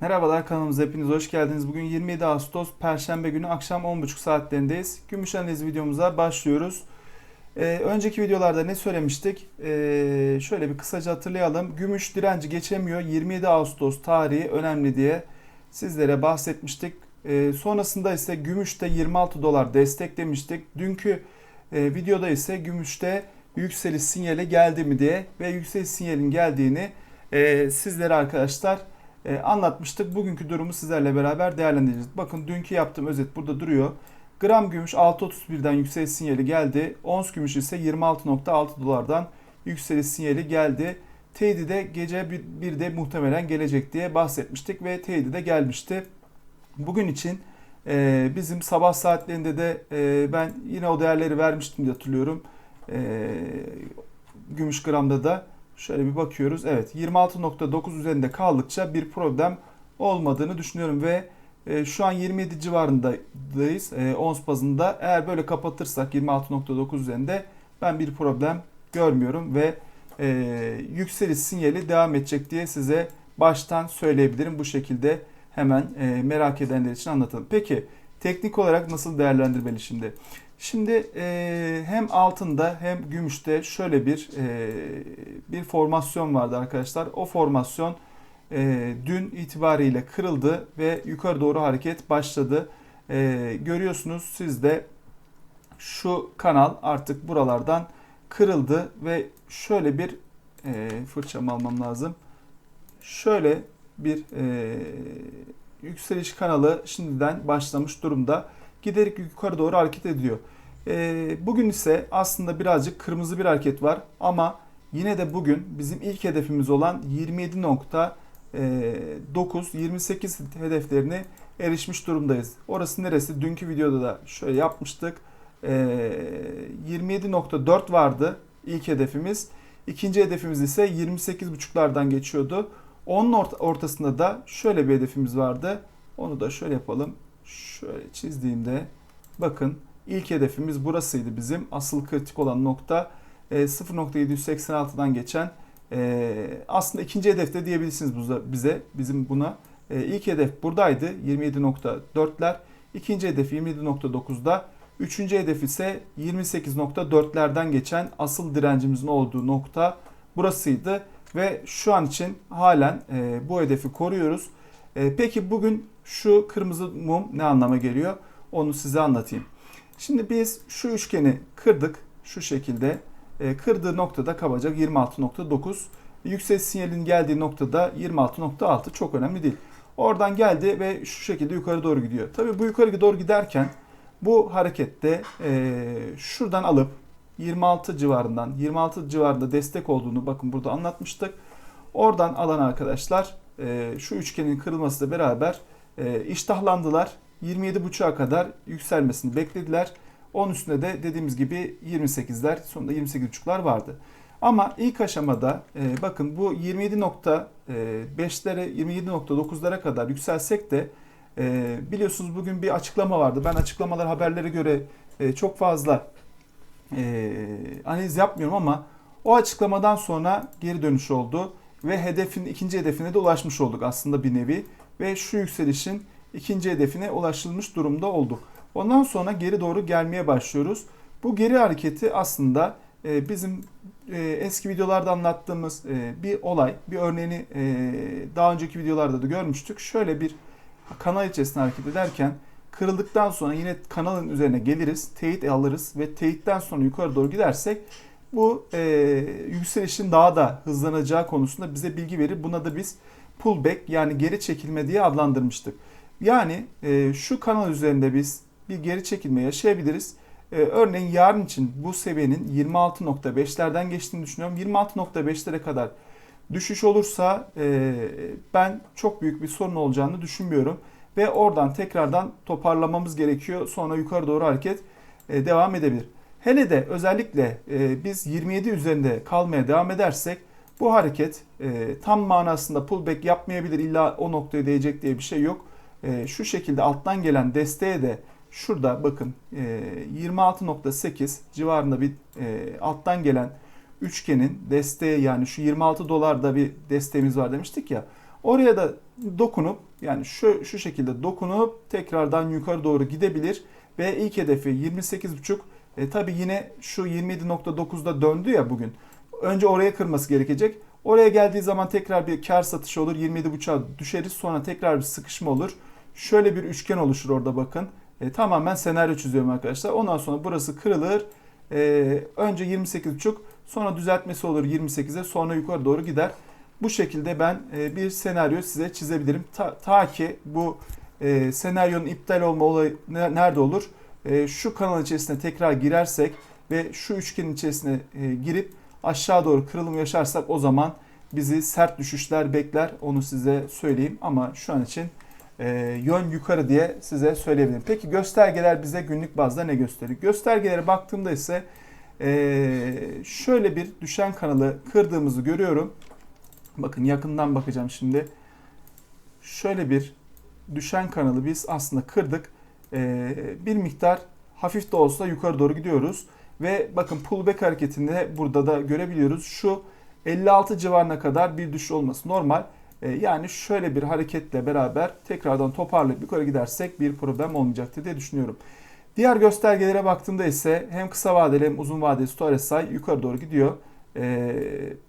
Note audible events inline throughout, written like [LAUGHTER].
Merhabalar kanalımıza hepiniz hoş geldiniz. Bugün 27 Ağustos Perşembe günü akşam 10.30 saatlerindeyiz. Gümüş analiz videomuza başlıyoruz. Ee, önceki videolarda ne söylemiştik? Ee, şöyle bir kısaca hatırlayalım. Gümüş direnci geçemiyor. 27 Ağustos tarihi önemli diye sizlere bahsetmiştik. Ee, sonrasında ise gümüşte 26 dolar destek demiştik. Dünkü e, videoda ise gümüşte yükseliş sinyali geldi mi diye ve yükseliş sinyalin geldiğini e, sizlere arkadaşlar e, anlatmıştık. Bugünkü durumu sizlerle beraber değerlendireceğiz. Bakın dünkü yaptığım özet burada duruyor. Gram gümüş 6.31'den yükseliş sinyali geldi. Ons gümüş ise 26.6 dolardan yükseliş sinyali geldi. Teyidi de gece bir, bir de muhtemelen gelecek diye bahsetmiştik ve teyidi de gelmişti. Bugün için e, bizim sabah saatlerinde de e, ben yine o değerleri vermiştim diye hatırlıyorum. E, gümüş gramda da şöyle bir bakıyoruz. Evet 26.9 üzerinde kaldıkça bir problem olmadığını düşünüyorum ve e, şu an 27 civarındayız e, ons bazında. Eğer böyle kapatırsak 26.9 üzerinde ben bir problem görmüyorum ve e, yükseliş sinyali devam edecek diye size baştan söyleyebilirim. Bu şekilde hemen e, merak edenler için anlatalım. Peki teknik olarak nasıl değerlendirmeli şimdi? Şimdi e, hem altında hem gümüşte şöyle bir e, bir formasyon vardı arkadaşlar. O formasyon e, dün itibariyle kırıldı ve yukarı doğru hareket başladı. E, görüyorsunuz siz de şu kanal artık buralardan kırıldı ve şöyle bir e, fırçamı almam lazım. Şöyle bir e, yükseliş kanalı şimdiden başlamış durumda. Giderek yukarı doğru hareket ediyor. E, bugün ise aslında birazcık kırmızı bir hareket var ama yine de bugün bizim ilk hedefimiz olan 27.9 28 hedeflerini erişmiş durumdayız. Orası neresi? Dünkü videoda da şöyle yapmıştık. E, 27.4 vardı ilk hedefimiz. İkinci hedefimiz ise 28.5'lardan geçiyordu. Onun ortasında da şöyle bir hedefimiz vardı. Onu da şöyle yapalım. Şöyle çizdiğimde bakın ilk hedefimiz burasıydı bizim. Asıl kritik olan nokta 0.786'dan geçen aslında ikinci hedefte diyebilirsiniz bize bizim buna. İlk hedef buradaydı 27.4'ler. İkinci hedef 27.9'da. Üçüncü hedef ise 28.4'lerden geçen asıl direncimizin olduğu nokta burasıydı. Ve şu an için halen bu hedefi koruyoruz. Peki bugün şu kırmızı mum ne anlama geliyor? Onu size anlatayım. Şimdi biz şu üçgeni kırdık şu şekilde. E, kırdığı noktada kabaca 26.9. Yüksek sinyalin geldiği noktada 26.6 çok önemli değil. Oradan geldi ve şu şekilde yukarı doğru gidiyor. Tabii bu yukarı doğru giderken bu harekette e, şuradan alıp 26 civarından 26 civarında destek olduğunu bakın burada anlatmıştık. Oradan alan arkadaşlar e, şu üçgenin kırılmasıyla beraber e, iştahlandılar 27.5'a kadar yükselmesini beklediler. Onun üstünde de dediğimiz gibi 28'ler sonunda 28.5'lar vardı. Ama ilk aşamada e, bakın bu 27.5'lere 27.9'lara kadar yükselsek de e, biliyorsunuz bugün bir açıklama vardı. Ben açıklamalar haberlere göre e, çok fazla e, analiz yapmıyorum ama o açıklamadan sonra geri dönüş oldu ve hedefin ikinci hedefine de ulaşmış olduk aslında bir nevi ve şu yükselişin ikinci hedefine ulaşılmış durumda oldu. Ondan sonra geri doğru gelmeye başlıyoruz. Bu geri hareketi aslında e, bizim e, eski videolarda anlattığımız e, bir olay, bir örneğini daha önceki videolarda da görmüştük. Şöyle bir kanal içerisinde hareket ederken kırıldıktan sonra yine kanalın üzerine geliriz, teyit alırız ve teyitten sonra yukarı doğru gidersek bu yükselişin daha da hızlanacağı konusunda bize bilgi verir. Buna da biz pullback yani geri çekilme diye adlandırmıştık. Yani e, şu kanal üzerinde biz bir geri çekilme yaşayabiliriz. E, örneğin yarın için bu seviyenin 26.5'lerden geçtiğini düşünüyorum. 26.5'lere kadar düşüş olursa e, ben çok büyük bir sorun olacağını düşünmüyorum. Ve oradan tekrardan toparlamamız gerekiyor. Sonra yukarı doğru hareket e, devam edebilir. Hele de özellikle e, biz 27 üzerinde kalmaya devam edersek bu hareket e, tam manasında pullback yapmayabilir. İlla o noktaya değecek diye bir şey yok e, şu şekilde alttan gelen desteğe de şurada bakın e, 26.8 civarında bir e, alttan gelen üçgenin desteği yani şu 26 dolarda bir desteğimiz var demiştik ya. Oraya da dokunup yani şu şu şekilde dokunup tekrardan yukarı doğru gidebilir ve ilk hedefi 28.5 e, tabi yine şu 27.9'da döndü ya bugün. Önce oraya kırması gerekecek. Oraya geldiği zaman tekrar bir kar satışı olur. 27.5'a düşeriz. Sonra tekrar bir sıkışma olur. Şöyle bir üçgen oluşur orada bakın. E, tamamen senaryo çiziyorum arkadaşlar. Ondan sonra burası kırılır. E, önce 28.5 sonra düzeltmesi olur 28'e sonra yukarı doğru gider. Bu şekilde ben e, bir senaryo size çizebilirim. Ta, ta ki bu e, senaryonun iptal olma olayı ne- nerede olur? E, şu kanal içerisine tekrar girersek ve şu üçgenin içerisine e, girip aşağı doğru kırılım yaşarsak o zaman bizi sert düşüşler bekler. Onu size söyleyeyim ama şu an için e, yön yukarı diye size söyleyebilirim. Peki göstergeler bize günlük bazda ne gösteriyor? Göstergelere baktığımda ise e, şöyle bir düşen kanalı kırdığımızı görüyorum. Bakın yakından bakacağım şimdi. Şöyle bir düşen kanalı biz aslında kırdık. E, bir miktar hafif de olsa yukarı doğru gidiyoruz. Ve bakın pullback hareketinde burada da görebiliyoruz. Şu 56 civarına kadar bir düşüş olması normal. E, yani şöyle bir hareketle beraber tekrardan toparlayıp yukarı gidersek bir problem olmayacaktır diye düşünüyorum. Diğer göstergelere baktığımda ise hem kısa vadeli hem uzun vadeli RSI yukarı doğru gidiyor. E,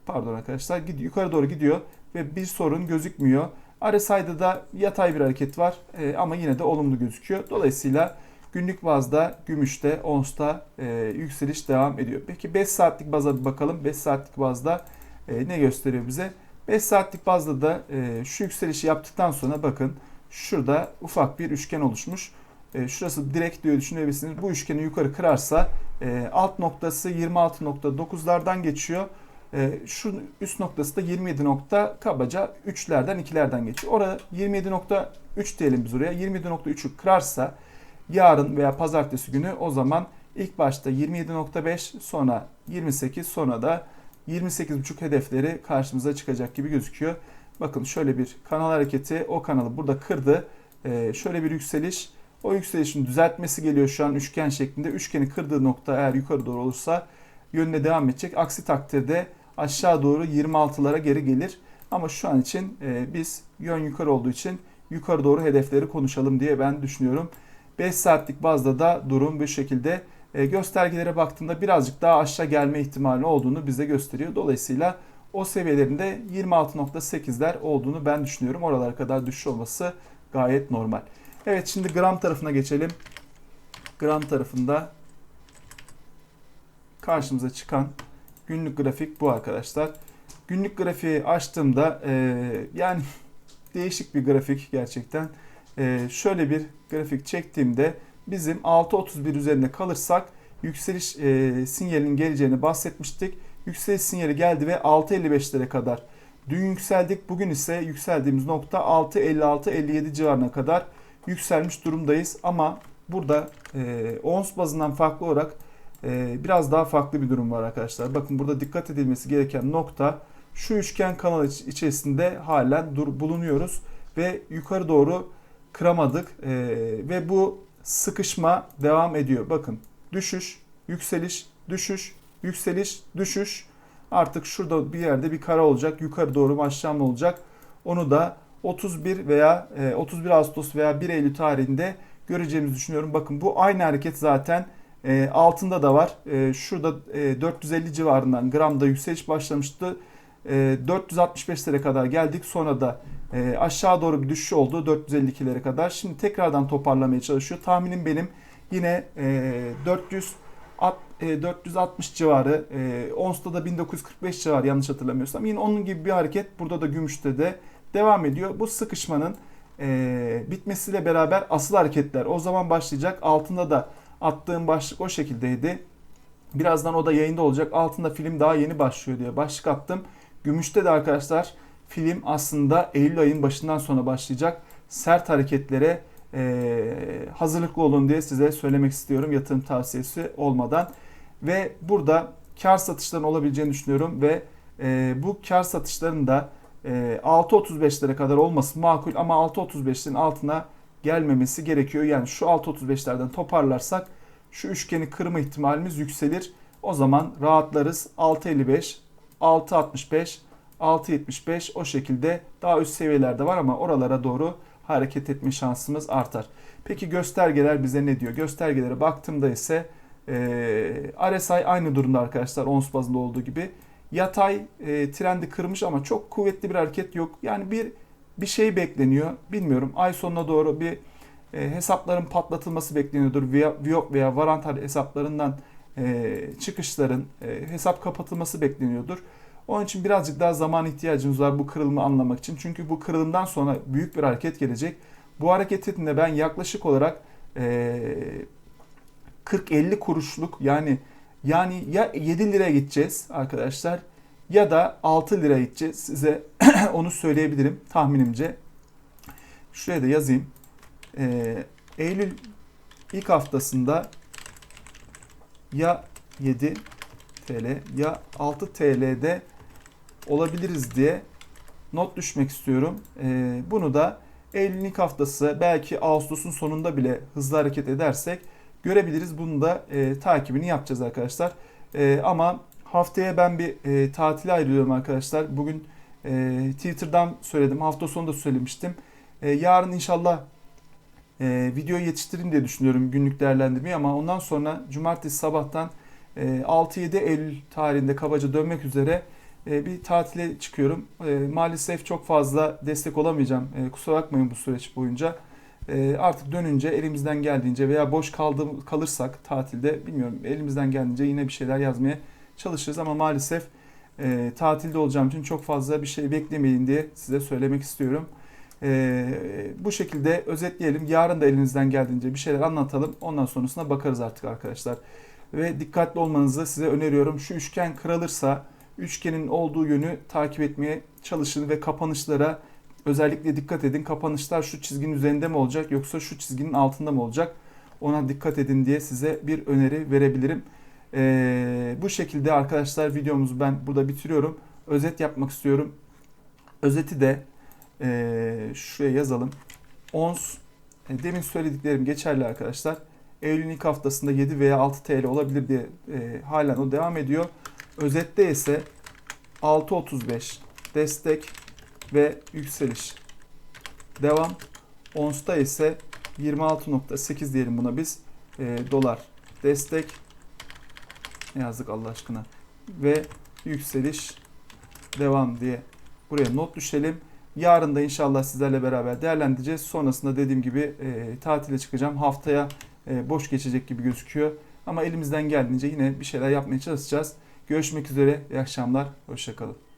pardon arkadaşlar yukarı doğru gidiyor ve bir sorun gözükmüyor. RSI'da da yatay bir hareket var e, ama yine de olumlu gözüküyor. Dolayısıyla günlük bazda gümüşte, onsta e, yükseliş devam ediyor. Peki 5 saatlik baza bir bakalım. 5 saatlik bazda e, ne gösteriyor bize? 5 saatlik bazda da e, şu yükselişi yaptıktan sonra bakın şurada ufak bir üçgen oluşmuş. E, şurası direkt diyor düşünebilirsiniz. Bu üçgeni yukarı kırarsa e, alt noktası 26.9'lardan geçiyor. E, şu üst noktası da 27 nokta kabaca 3'lerden 2'lerden geçiyor. Orada 27.3 diyelim biz oraya. 27.3'ü kırarsa yarın veya pazartesi günü o zaman ilk başta 27.5 sonra 28 sonra da 28.5 hedefleri karşımıza çıkacak gibi gözüküyor. Bakın şöyle bir kanal hareketi o kanalı burada kırdı. Ee, şöyle bir yükseliş. O yükselişin düzeltmesi geliyor şu an üçgen şeklinde. Üçgeni kırdığı nokta eğer yukarı doğru olursa yönüne devam edecek. Aksi takdirde aşağı doğru 26'lara geri gelir. Ama şu an için e, biz yön yukarı olduğu için yukarı doğru hedefleri konuşalım diye ben düşünüyorum. 5 saatlik bazda da durum bu şekilde. E, göstergelere baktığımda birazcık daha aşağı gelme ihtimali olduğunu bize gösteriyor. Dolayısıyla o seviyelerinde 26.8'ler olduğunu ben düşünüyorum. Oralara kadar düşüş olması gayet normal. Evet şimdi gram tarafına geçelim. Gram tarafında karşımıza çıkan günlük grafik bu arkadaşlar. Günlük grafiği açtığımda e, yani [LAUGHS] değişik bir grafik gerçekten. E, şöyle bir grafik çektiğimde bizim 6.31 üzerinde kalırsak yükseliş e, sinyalinin geleceğini bahsetmiştik. Yükseliş sinyali geldi ve 6.55'lere kadar dün yükseldik. Bugün ise yükseldiğimiz nokta 6.56-57 civarına kadar yükselmiş durumdayız. Ama burada e, ons bazından farklı olarak e, biraz daha farklı bir durum var arkadaşlar. Bakın burada dikkat edilmesi gereken nokta şu üçgen kanal iç- içerisinde halen dur bulunuyoruz ve yukarı doğru kıramadık E, ve bu sıkışma devam ediyor. Bakın düşüş, yükseliş, düşüş, yükseliş, düşüş. Artık şurada bir yerde bir kara olacak. Yukarı doğru mu aşağı mı olacak? Onu da 31 veya e, 31 Ağustos veya 1 Eylül tarihinde göreceğimizi düşünüyorum. Bakın bu aynı hareket zaten e, altında da var. E, şurada e, 450 civarından gramda yükseliş başlamıştı. E, 465'lere kadar geldik. Sonra da e, aşağı doğru bir düşüş oldu 452'lere kadar. Şimdi tekrardan toparlamaya çalışıyor. Tahminim benim yine e, 400 at- e, 460 civarı, e, Ons'ta da 1945 civarı yanlış hatırlamıyorsam. Yine onun gibi bir hareket burada da gümüşte de devam ediyor. Bu sıkışmanın bitmesiyle beraber asıl hareketler o zaman başlayacak. Altında da attığım başlık o şekildeydi. Birazdan o da yayında olacak. Altında film daha yeni başlıyor diye başlık attım. Gümüşte de arkadaşlar film aslında Eylül ayın başından sonra başlayacak. Sert hareketlere e, hazırlıklı olun diye size söylemek istiyorum yatırım tavsiyesi olmadan. Ve burada kar satışların olabileceğini düşünüyorum ve e, bu kar satışların da e, 6.35'lere kadar olması makul ama 6.35'lerin altına gelmemesi gerekiyor. Yani şu 6.35'lerden toparlarsak şu üçgeni kırma ihtimalimiz yükselir. O zaman rahatlarız. 6.55, 6.65, 6.75 o şekilde daha üst seviyelerde var ama oralara doğru hareket etme şansımız artar. Peki göstergeler bize ne diyor? Göstergelere baktığımda ise e, RSI aynı durumda arkadaşlar ons bazında olduğu gibi. Yatay e, trendi kırmış ama çok kuvvetli bir hareket yok. Yani bir bir şey bekleniyor. Bilmiyorum. Ay sonuna doğru bir e, hesapların patlatılması bekleniyordur. Viyop veya Varantar hesaplarından e, çıkışların e, hesap kapatılması bekleniyordur. Onun için birazcık daha zaman ihtiyacımız var bu kırılımı anlamak için. Çünkü bu kırılımdan sonra büyük bir hareket gelecek. Bu hareketin de ben yaklaşık olarak e, 40-50 kuruşluk yani yani ya 7 liraya gideceğiz arkadaşlar ya da 6 liraya gideceğiz. Size [CLEARS THROAT] onu söyleyebilirim tahminimce. Şuraya da yazayım. Ee, Eylül ilk haftasında ya 7 TL ya 6 TL'de olabiliriz diye not düşmek istiyorum. Ee, bunu da Eylül'ün haftası belki Ağustos'un sonunda bile hızlı hareket edersek görebiliriz. Bunu da e, takibini yapacağız arkadaşlar. E, ama haftaya ben bir e, tatile ayrılıyorum arkadaşlar. Bugün e, Twitter'dan söyledim. Hafta sonu da söylemiştim. E, yarın inşallah e, video yetiştireyim diye düşünüyorum günlük değerlendirmeyi ama ondan sonra cumartesi sabahtan e, 6-7 Eylül tarihinde kabaca dönmek üzere e, bir tatile çıkıyorum. E, maalesef çok fazla destek olamayacağım. E, kusura bakmayın bu süreç boyunca. E, artık dönünce elimizden geldiğince veya boş kaldığım, kalırsak tatilde bilmiyorum elimizden geldiğince yine bir şeyler yazmaya çalışırız ama maalesef e, tatilde olacağım için çok fazla bir şey beklemeyin diye size söylemek istiyorum. E, bu şekilde özetleyelim. Yarın da elinizden geldiğince bir şeyler anlatalım. Ondan sonrasına bakarız artık arkadaşlar. Ve dikkatli olmanızı size öneriyorum. Şu üçgen kırılırsa üçgenin olduğu yönü takip etmeye çalışın ve kapanışlara özellikle dikkat edin. Kapanışlar şu çizginin üzerinde mi olacak yoksa şu çizginin altında mı olacak? Ona dikkat edin diye size bir öneri verebilirim. Ee, bu şekilde arkadaşlar videomuzu ben burada bitiriyorum. Özet yapmak istiyorum. Özeti de e, şuraya yazalım. Ons e, demin söylediklerim geçerli arkadaşlar. Eylül'ün ilk haftasında 7 veya 6 TL olabilir diye e, halen o devam ediyor. Özette ise 6.35 destek ve yükseliş. Devam. Ons'ta ise 26.8 diyelim buna biz. E, dolar destek. Ne yazdık Allah aşkına. Ve yükseliş devam diye buraya not düşelim. Yarın da inşallah sizlerle beraber değerlendireceğiz. Sonrasında dediğim gibi e, tatile çıkacağım. Haftaya e, boş geçecek gibi gözüküyor. Ama elimizden geldiğince yine bir şeyler yapmaya çalışacağız. Görüşmek üzere. İyi akşamlar. Hoşçakalın.